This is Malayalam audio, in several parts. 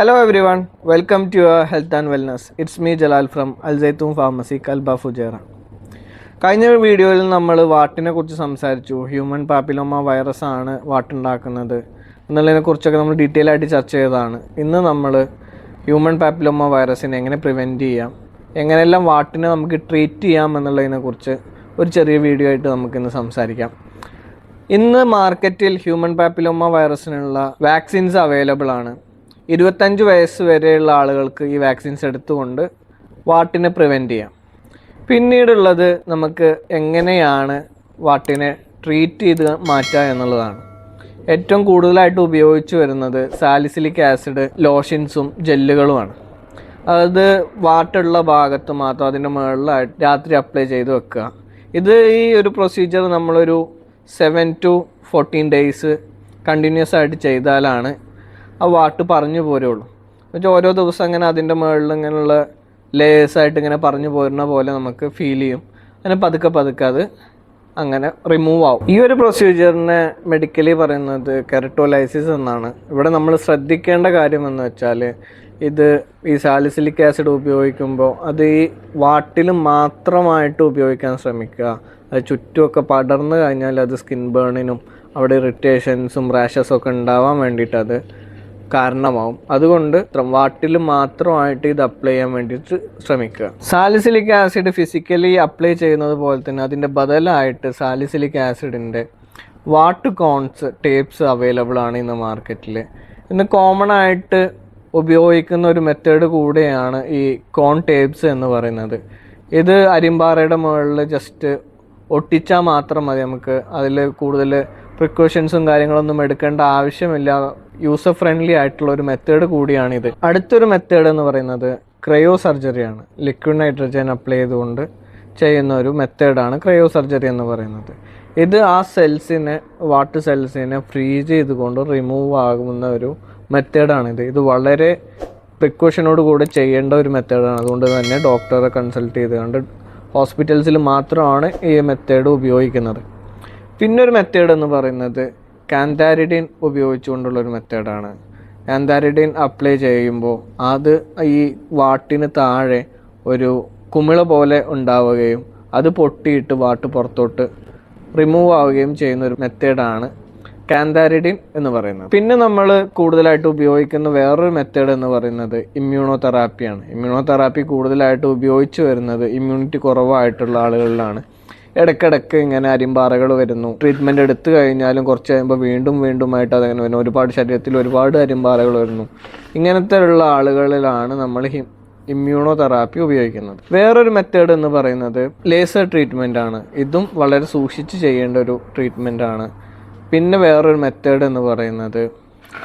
Hello everyone, welcome to your health and wellness it's me Jalal from Al Zaytun Pharmacy, Kalba Fujera. കഴിഞ്ഞ വീഡിയോയിൽ നമ്മൾ വാട്ടിനെ കുറിച്ച് സംസാരിച്ചു. ഹ്യൂമൻ പാപ്പിലോമ വൈറസ് ആണ് വാട്ടുണ്ടാക്കുന്നത്. എന്നുള്ളതിനെ കുറിച്ചൊക്കെ നമ്മൾ ഡീറ്റെയിൽ ആയിട്ട് ചർച്ച ചെയ്തതാണ്. ഇന്ന് നമ്മൾ ഹ്യൂമൻ പാപ്പിലോമ വൈറസിനെ എങ്ങനെ പ്രിവെന്റ് ചെയ്യാം എങ്ങനെയെല്ലാം വാട്ടിനെ നമുക്ക് ട്രീറ്റ് ചെയ്യാം എന്നുള്ളതിനെ കുറിച്ച് ഒരു ചെറിയ വീഡിയോ ആയിട്ട് നമുക്കിന്ന് സംസാരിക്കാം. ഇന്ന് മാർക്കറ്റിൽ ഹ്യൂമൻ പാപ്പിലോമ വൈറസിനുള്ള വാക്സിൻസ് അവൈലബിൾ ആണ്. ഇരുപത്തഞ്ച് വയസ്സ് വരെയുള്ള ആളുകൾക്ക് ഈ വാക്സിൻസ് എടുത്തുകൊണ്ട് വാട്ടിനെ പ്രിവെന്റ് ചെയ്യാം. പിന്നീടുള്ളത് നമുക്ക് എങ്ങനെയാണ് വാട്ടിനെ ട്രീറ്റ് ചെയ്ത് മാറ്റുക എന്നുള്ളതാണ്. ഏറ്റവും കൂടുതലായിട്ട് ഉപയോഗിച്ച് വരുന്നത് സാലിസിലിക് ആസിഡ് ലോഷൻസും ജെല്ലുകളുമാണ് അത് വാട്ടുള്ള ഭാഗത്ത് മാത്രം അതിന്റെ മുകളിലായിട്ട് രാത്രി അപ്ലൈ ചെയ്ത് വെക്കുക. ഇത് ഈ ഒരു പ്രൊസീജിയർ നമ്മളൊരു seven to fourteen days continuous ആയിട്ട് ചെയ്താലാണ് ആ വാട്ട് പറഞ്ഞു പോരുള്ളൂ എന്നുവെച്ചാൽ ഓരോ ദിവസം അങ്ങനെ അതിന്റെ മുകളിൽ ഇങ്ങനെയുള്ള ലേയേഴ്സായിട്ട് ഇങ്ങനെ പറഞ്ഞു പോരുന്ന പോലെ നമുക്ക് ഫീൽ ചെയ്യും. അങ്ങനെ പതുക്കെ പതുക്കെ അത് അങ്ങനെ റിമൂവ് ആവും. ഈ ഒരു പ്രൊസീജിയറിനെ മെഡിക്കലി പറയുന്നത് കെറട്ടോലൈസിസ് എന്നാണ്. ഇവിടെ നമ്മൾ ശ്രദ്ധിക്കേണ്ട കാര്യം എന്ന് വെച്ചാൽ ഇത് ഈ സാലിസിലിക് ആസിഡ് ഉപയോഗിക്കുമ്പോൾ അത് ഈ വാട്ടിൽ മാത്രമായിട്ട് ഉപയോഗിക്കാൻ ശ്രമിക്കുക. അത് ചുറ്റുമൊക്കെ പടർന്നു കഴിഞ്ഞാൽ അത് സ്കിൻ ബേണിനും അവിടെ ഇറിറ്റേഷൻസും റാഷസും ഒക്കെ ഉണ്ടാവാൻ വേണ്ടിയിട്ട് അത് കാരണമാവും. അതുകൊണ്ട് വാട്ടിൽ മാത്രമായിട്ട് ഇത് അപ്ലൈ ചെയ്യാൻ വേണ്ടിയിട്ട് ശ്രമിക്കുക. സാലിസിലിക് ആസിഡ് ഫിസിക്കലി അപ്ലൈ ചെയ്യുന്നത് പോലെ തന്നെ അതിന്റെ ബദലായിട്ട് സാലിസിലിക് ആസിഡിന്റെ വാട്ട് കോൺസ് ടേപ്സ് അവൈലബിൾ ആണ് ഇന്ന് മാർക്കറ്റിൽ ഇന്ന് കോമൺ ആയിട്ട് ഉപയോഗിക്കുന്ന ഒരു മെത്തേഡ് കൂടെയാണ് ഈ കോൺ ടേപ്സ് എന്ന് പറയുന്നത്. ഇത് അരിമ്പാറയുടെ മുകളിൽ ജസ്റ്റ് ഒട്ടിച്ചാൽ മാത്രം മതി നമുക്ക് അതിൽ കൂടുതൽ പ്രിക്കോഷൻസും കാര്യങ്ങളൊന്നും എടുക്കേണ്ട ആവശ്യമില്ല. യൂസർ ഫ്രണ്ട്ലി ആയിട്ടുള്ള ഒരു മെത്തേഡ് കൂടിയാണിത്. അടുത്തൊരു മെത്തേഡ് എന്ന് പറയുന്നത് ക്രയോ സർജറിയാണ് ലിക്വിഡ് നൈട്രജൻ അപ്ലൈ ചെയ്തുകൊണ്ട് ചെയ്യുന്ന ഒരു മെത്തേഡാണ് ക്രയോ സർജറി എന്ന് പറയുന്നത്. ഇത് ആ സെൽസിനെ വാട്ടർ സെൽസിനെ ഫ്രീസ് ചെയ്തുകൊണ്ട് റിമൂവ് ആകുന്ന ഒരു മെത്തേഡാണിത് ഇത് വളരെ പ്രിക്കോഷനോട് കൂടെ ചെയ്യേണ്ട ഒരു മെത്തേഡാണ് അതുകൊണ്ട് തന്നെ ഡോക്ടറെ കൺസൾട്ട് ചെയ്തുകൊണ്ട് ഹോസ്പിറ്റൽസിൽ മാത്രമാണ് ഈ മെത്തേഡ് ഉപയോഗിക്കുന്നത്. പിന്നെ ഒരു മെത്തേഡ് എന്ന് പറയുന്നത് കാന്താരിഡിൻ ഉപയോഗിച്ചുകൊണ്ടുള്ള ഒരു മെത്തേഡാണ് കാന്താരിഡിൻ അപ്ലൈ ചെയ്യുമ്പോൾ അത് ഈ വാട്ടിന് താഴെ ഒരു കുമിള പോലെ ഉണ്ടാവുകയും അത് പൊട്ടിയിട്ട് വാട്ട് പുറത്തോട്ട് റിമൂവ് ആവുകയും ചെയ്യുന്ന ഒരു മെത്തേഡാണ് കാന്താരിഡിൻ എന്ന് പറയുന്നത്. പിന്നെ നമ്മൾ കൂടുതലായിട്ട് ഉപയോഗിക്കുന്ന വേറൊരു മെത്തേഡ് എന്ന് പറയുന്നത് ഇമ്മ്യൂണോ തെറാപ്പിയാണ് ഇമ്മ്യൂണോ തെറാപ്പി കൂടുതലായിട്ട് ഉപയോഗിച്ച് വരുന്നത് ഇമ്മ്യൂണിറ്റി കുറവായിട്ടുള്ള ആളുകളിലാണ്. ഇടയ്ക്കിടയ്ക്ക് ഇങ്ങനെ അരിമ്പാറകൾ വരുന്നു. ട്രീറ്റ്മെന്റ് എടുത്തു കഴിഞ്ഞാലും കുറച്ച് കഴിയുമ്പോൾ വീണ്ടും വീണ്ടുമായിട്ട് അതങ്ങനെ വരുന്നു. ഒരുപാട് ശരീരത്തിൽ ഒരുപാട് അരിമ്പാറകൾ വരുന്നു. ഇങ്ങനത്തെ ഉള്ള ആളുകളിലാണ് നമ്മൾ ഇമ്മ്യൂണോ തെറാപ്പി ഉപയോഗിക്കുന്നത്. വേറൊരു മെത്തേഡ് എന്ന് പറയുന്നത് ലേസർ ട്രീറ്റ്മെന്റ് ആണ്. ഇതും വളരെ സൂക്ഷിച്ച് ചെയ്യേണ്ട ഒരു ട്രീറ്റ്മെന്റ് ആണ്. പിന്നെ വേറൊരു മെത്തേഡ് എന്ന് പറയുന്നത്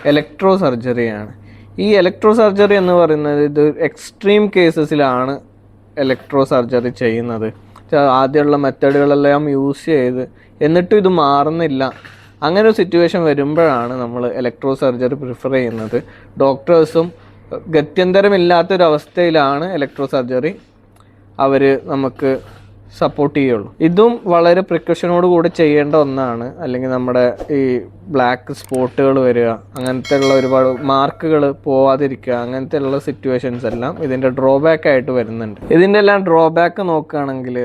ഇലക്ട്രോ സർജറിയാണ് ഈ ഇലക്ട്രോ സർജറി എന്ന് പറയുന്നത് ഇത് എക്സ്ട്രീം കേസസിലാണ് ഇലക്ട്രോ സർജറി ചെയ്യുന്നത്. ആദ്യമുള്ള മെത്തേഡുകളെല്ലാം യൂസ് ചെയ്ത് എന്നിട്ടും ഇത് മാറുന്നില്ല. അങ്ങനെ ഒരു സിറ്റുവേഷൻ വരുമ്പോഴാണ് നമ്മൾ ഇലക്ട്രോ സർജറി പ്രിഫർ ചെയ്യുന്നത്. ഡോക്ടേഴ്സും ഗത്യന്തരമില്ലാത്തൊരവസ്ഥയിലാണ് ഇലക്ട്രോ സർജറി അവർ നമുക്ക് സപ്പോർട്ട് ചെയ്യുള്ളൂ. ഇതും വളരെ പ്രിക്കോഷനോട് കൂടെ ചെയ്യേണ്ട ഒന്നാണ്. അല്ലെങ്കിൽ നമ്മുടെ ഈ ബ്ലാക്ക് സ്പോട്ടുകൾ വരിക അങ്ങനത്തെ ഉള്ള ഒരുപാട് മാർക്കുകൾ പോവാതിരിക്കുക അങ്ങനത്തെ ഉള്ള സിറ്റുവേഷൻസ് എല്ലാം ഇതിന്റെ ഡ്രോബാക്ക് ആയിട്ട് വരുന്നുണ്ട്. ഇതിന്റെ എല്ലാം ഡ്രോബാക്ക് നോക്കുകയാണെങ്കിൽ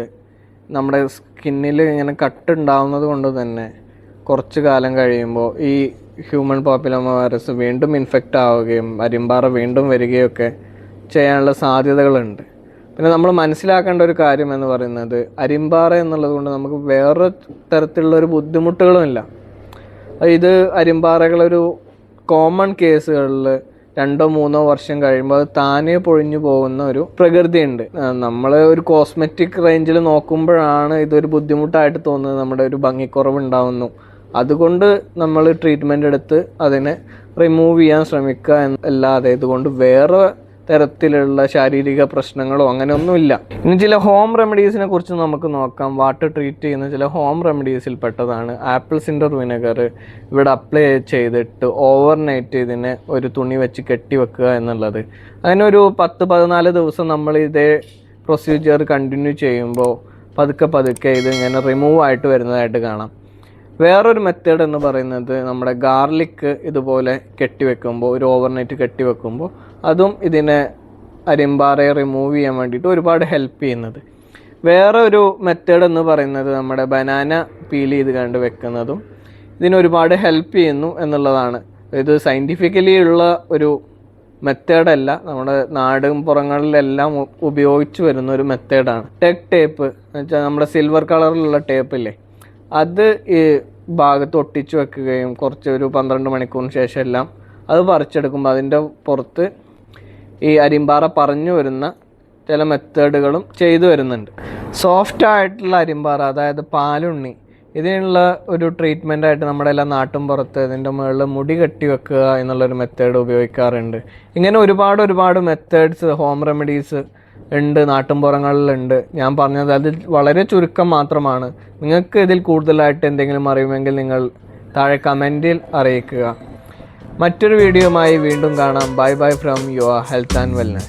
നമ്മുടെ സ്കിന്നിൽ ഇങ്ങനെ കട്ട് ഉണ്ടാവുന്നത് കൊണ്ട് തന്നെ കുറച്ച് കാലം കഴിയുമ്പോൾ ഈ ഹ്യൂമൻ പോപ്പുലമ വൈറസ് വീണ്ടും ഇൻഫെക്റ്റ് ആവുകയും അരിമ്പാറ വീണ്ടും വരികയൊക്കെ ചെയ്യാനുള്ള സാധ്യതകളുണ്ട്. പിന്നെ നമ്മൾ മനസ്സിലാക്കേണ്ട ഒരു കാര്യം എന്ന് പറയുന്നത് അരിമ്പാറ എന്നുള്ളത് കൊണ്ട് നമുക്ക് വേറെ തരത്തിലുള്ള ഒരു ബുദ്ധിമുട്ടുകളുമില്ല ഇത് അരിമ്പാറകളൊരു കോമൺ കേസുകളിൽ രണ്ടോ മൂന്നോ വർഷം കഴിയുമ്പോൾ അത് താനേ പൊഴിഞ്ഞു പോകുന്ന ഒരു പ്രകൃതിയുണ്ട്. നമ്മൾ ഒരു കോസ്മെറ്റിക് റേഞ്ചിൽ നോക്കുമ്പോഴാണ് ഇതൊരു ബുദ്ധിമുട്ടായിട്ട് തോന്നുന്നത്. നമ്മുടെ ഒരു ഭംഗിക്കുറവ് ഉണ്ടാവുന്നു അതുകൊണ്ട് നമ്മൾ ട്രീറ്റ്മെന്റ് എടുത്ത് അതിനെ റിമൂവ് ചെയ്യാൻ ശ്രമിക്കുക എന്നല്ലാതെ ഇതുകൊണ്ട് വേറെ തരത്തിലുള്ള ശാരീരിക പ്രശ്നങ്ങളോ അങ്ങനെ അങ്ങനെയൊന്നുമില്ല. ഇനി ചില ഹോം റെമഡീസിനെ കുറിച്ച് നമുക്ക് നോക്കാം. വാട്ടർ ട്രീറ്റ് ചെയ്യുന്ന ചില ഹോം റെമഡീസിൽ പെട്ടതാണ്. ആപ്പിൾ സിൻഡർ വിനെഗർ ഇവിടെ അപ്ലൈ ചെയ്തിട്ട് ഓവർ നൈറ്റ് ഇതിനെ ഒരു തുണി വെച്ച് കെട്ടി വെക്കുക എന്നുള്ളത്. അതിനൊരു പത്ത് പതിനാല് ദിവസം നമ്മൾ ഇതേ പ്രൊസീജിയർ കണ്ടിന്യൂ ചെയ്യുമ്പോൾ പതുക്കെ പതുക്കെ ഇത് ഇങ്ങനെ റിമൂവ് ആയിട്ട് വരുന്നതായിട്ട് കാണാം. വേറൊരു മെത്തേഡ് എന്ന് പറയുന്നത് നമ്മുടെ ഗാർലിക്ക് ഇതുപോലെ കെട്ടിവെക്കുമ്പോൾ ഒരു ഓവർനൈറ്റ് കെട്ടിവെക്കുമ്പോൾ അതും ഇതിനെ അരിമ്പാറയെ റിമൂവ് ചെയ്യാൻ വേണ്ടിയിട്ട് ഒരുപാട് ഹെൽപ്പ് ചെയ്യുന്നത്. വേറെ ഒരു മെത്തേഡ് എന്ന് പറയുന്നത് നമ്മുടെ ബനാന പീൽ ചെയ്ത് കണ്ട് വെക്കുന്നതും ഇതിന് ഒരുപാട് ഹെൽപ്പ് ചെയ്യുന്നു എന്നുള്ളതാണ്. ഇത് സയന്റിഫിക്കലി ഉള്ള ഒരു മെത്തേഡല്ല നമ്മുടെ നാടും പുറങ്ങളിലെല്ലാം ഉപയോഗിച്ചു വരുന്ന ഒരു മെത്തേഡാണ് ടെക് ടേപ്പ് എന്ന് വെച്ചാൽ നമ്മുടെ സിൽവർ കളറിലുള്ള ടേപ്പില്ലേ അത് ഈ ഭാഗത്ത് ഒട്ടിച്ചു വെക്കുകയും കുറച്ച് ഒരു പന്ത്രണ്ട് മണിക്കൂറിന് ശേഷം എല്ലാം അത് പറിച്ചെടുക്കുമ്പോൾ അതിന്റെ പുറത്ത് ഈ അരിമ്പാറ പറഞ്ഞു വരുന്ന ചില മെത്തേഡുകളും ചെയ്തു വരുന്നുണ്ട്. സോഫ്റ്റ് ആയിട്ടുള്ള അരിമ്പാറ അതായത് പാലുണ്ണി ഇതിനുള്ള ഒരു ട്രീറ്റ്മെന്റ് ആയിട്ട് നമ്മുടെ എല്ലാം നാട്ടും പുറത്ത് ഇതിന്റെ മുകളിൽ മുടി കെട്ടി വെക്കുക എന്നുള്ളൊരു മെത്തേഡ് ഉപയോഗിക്കാറുണ്ട്. ഇങ്ങനെ ഒരുപാട് ഒരുപാട് മെത്തേഡ്സ് ഹോം റെമഡീസ് ഉണ്ട് നാട്ടുംപുറങ്ങളിലുണ്ട് ഞാൻ പറഞ്ഞത് അതിൽ വളരെ ചുരുക്കം മാത്രമാണ്. നിങ്ങൾക്ക് ഇതിൽ കൂടുതലായിട്ട് എന്തെങ്കിലും അറിയുമെങ്കിൽ നിങ്ങൾ താഴെ കമന്റിൽ അറിയിക്കുക. മറ്റൊരു വീഡിയോയുമായി വീണ്ടും കാണാം. Bye bye from your health and wellness